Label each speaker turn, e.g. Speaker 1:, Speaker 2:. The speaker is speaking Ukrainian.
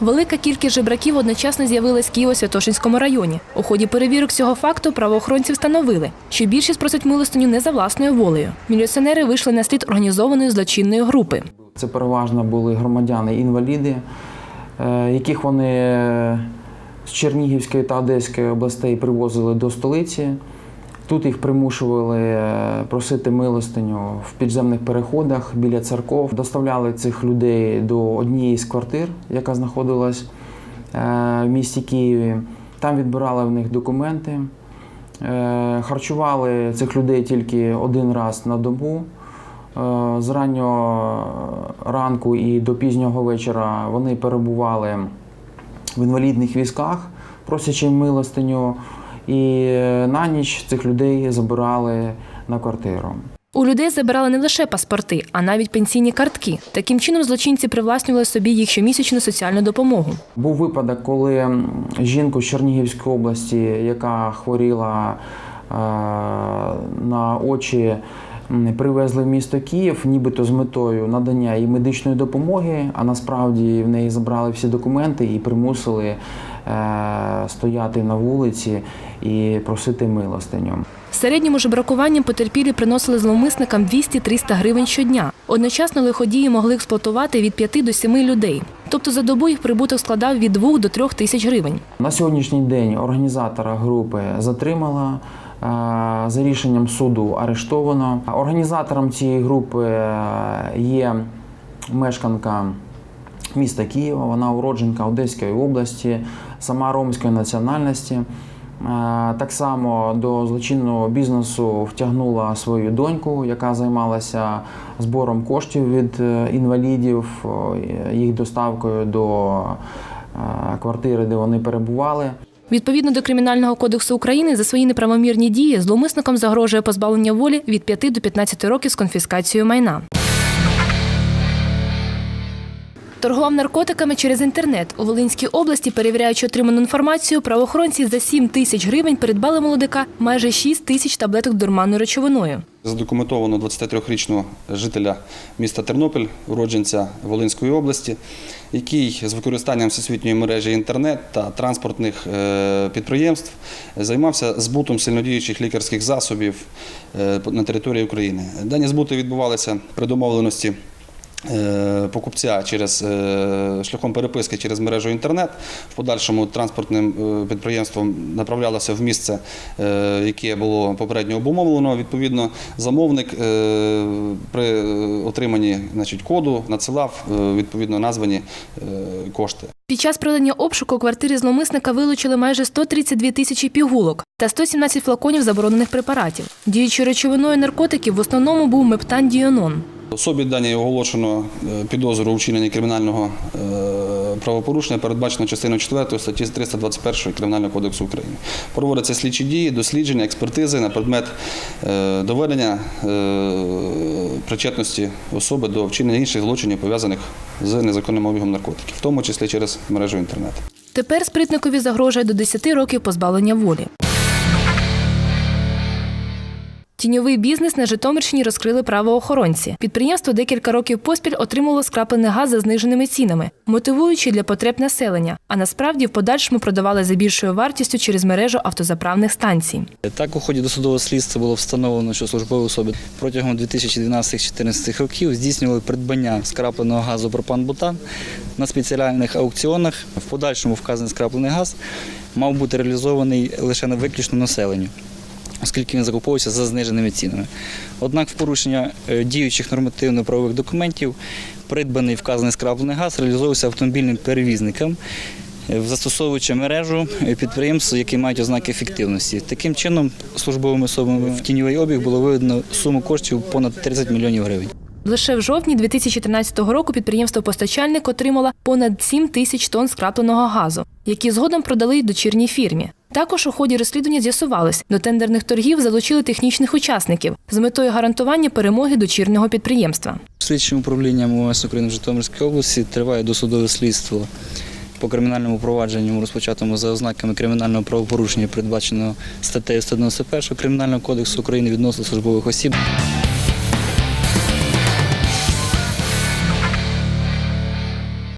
Speaker 1: Велика кількість жебраків одночасно з'явилась в Києво-Святошинському районі. У ході перевірок цього факту правоохоронці встановили, що більшість просить милостиню не за власною волею. Міліціонери вийшли на слід організованої злочинної групи.
Speaker 2: Це переважно були громадяни-інваліди, е, яких вони з Чернігівської та Одеської областей привозили до столиці. Тут їх примушували е, просити милостиню в підземних переходах біля церков. Доставляли цих людей до однієї з квартир, яка знаходилась е, в місті Києві. Там відбирали в них документи. Е, Харчували цих людей тільки один раз на добу. З раннього ранку і до пізнього вечора вони перебували в інвалідних візках, просячи милостиню, і на ніч цих людей забирали на квартиру.
Speaker 1: У людей забирали не лише паспорти, а навіть пенсійні картки. Таким чином злочинці привласнювали собі їх щомісячну соціальну допомогу.
Speaker 2: Був випадок, коли жінку з Чернігівської області, яка хворіла е, на очі, привезли в місто Київ, нібито з метою надання їй медичної допомоги, а насправді в неї забрали всі документи і примусили стояти на вулиці і просити милостиню.
Speaker 1: Середньому жебракуванням потерпілі приносили зловмисникам 200-300 гривень щодня. Одночасно лиходії могли експлуатувати від 5 до 7 людей. Тобто за добу їх прибуток складав від 2 до 3 тисяч гривень.
Speaker 2: На сьогоднішній день організатора групи затримала. е, За рішенням суду арештовано. Організатором цієї групи е, є мешканка міста Києва. Вона уродженка Одеської області, сама ромської національності. Е, Так само до злочинного бізнесу втягнула свою доньку, яка займалася збором коштів від е, інвалідів, е, їх доставкою до квартири, де вони перебували.
Speaker 1: Відповідно до Кримінального кодексу України за свої неправомірні дії зловмисникам загрожує позбавлення волі від 5 до 15 років з конфіскацією майна. Торгував наркотиками через інтернет. У Волинській області, перевіряючи отриману інформацію, правоохоронці за 7 тисяч гривень придбали молодика майже 6 тисяч таблеток дурманною речовиною.
Speaker 3: Задокументовано 23-річного жителя міста Тернопіль, уродженця Волинської області, який з використанням всесвітньої мережі інтернет та транспортних е, підприємств займався збутом сильнодіючих лікарських засобів е, на території України. Дані збути відбувалися при домовленості. Е, Покупця через е, шляхом переписки через мережу інтернет в подальшому транспортним е, підприємством направлялося в місце, яке було попередньо обумовлено. Відповідно, замовник при отриманні значить, коду надсилав відповідно названі кошти.
Speaker 1: Під час проведення обшуку квартирі зловмисника вилучили майже 132 тисячі пігулок та 117 флаконів заборонених препаратів. Діючою речовиною наркотиків в основному був мептан діонон.
Speaker 3: Особі даній оголошено е, підозру у вчиненні кримінального е, правопорушення, передбачено частиною 4 статті 321 Кримінального кодексу України. Проводяться слідчі дії, дослідження, експертизи на предмет е, доведення причетності особи до вчинення інших злочинів, пов'язаних з незаконним обігом наркотиків, в тому числі через мережу інтернет.
Speaker 1: Тепер спритникові загрожує до 10 років позбавлення волі. Тіньовий бізнес на Житомирщині розкрили правоохоронці. Підприємство декілька років поспіль отримувало скраплений газ за зниженими цінами, мотивуючи для потреб населення, а насправді в подальшому продавали за більшою вартістю через мережу автозаправних станцій.
Speaker 4: Так, у ході досудового слідства було встановлено, що службові особи протягом 2012-2014 років здійснювали придбання скрапленого газу пропан-бутан на спеціальних аукціонах. В подальшому вказаний скраплений газ мав бути реалізований лише на виключно населенню. Оскільки він закуповувався за зниженими цінами. Однак, в порушення е, діючих нормативно-правових документів, придбаний вказаний скраплений газ реалізовувався автомобільним перевізникам, е, застосовуючи мережу е, підприємств, які мають ознаки ефективності. Таким чином, службовими особами в тіньовий обіг було виведено суму коштів понад 30 мільйонів гривень.
Speaker 1: Лише в жовтні 2013 року підприємство-постачальник отримало понад 7 тисяч тонн скрапленого газу, які згодом продали й дочірній фірмі. Також у ході розслідування з'ясувалось, до тендерних торгів залучили технічних учасників з метою гарантування перемоги дочірнього підприємства.
Speaker 4: Слідчим управлінням МВС України в Житомирській області триває досудове слідство по кримінальному провадженню, розпочатому за ознаками кримінального правопорушення, передбаченого статтею 191 Кримінального кодексу України відносно службових осіб.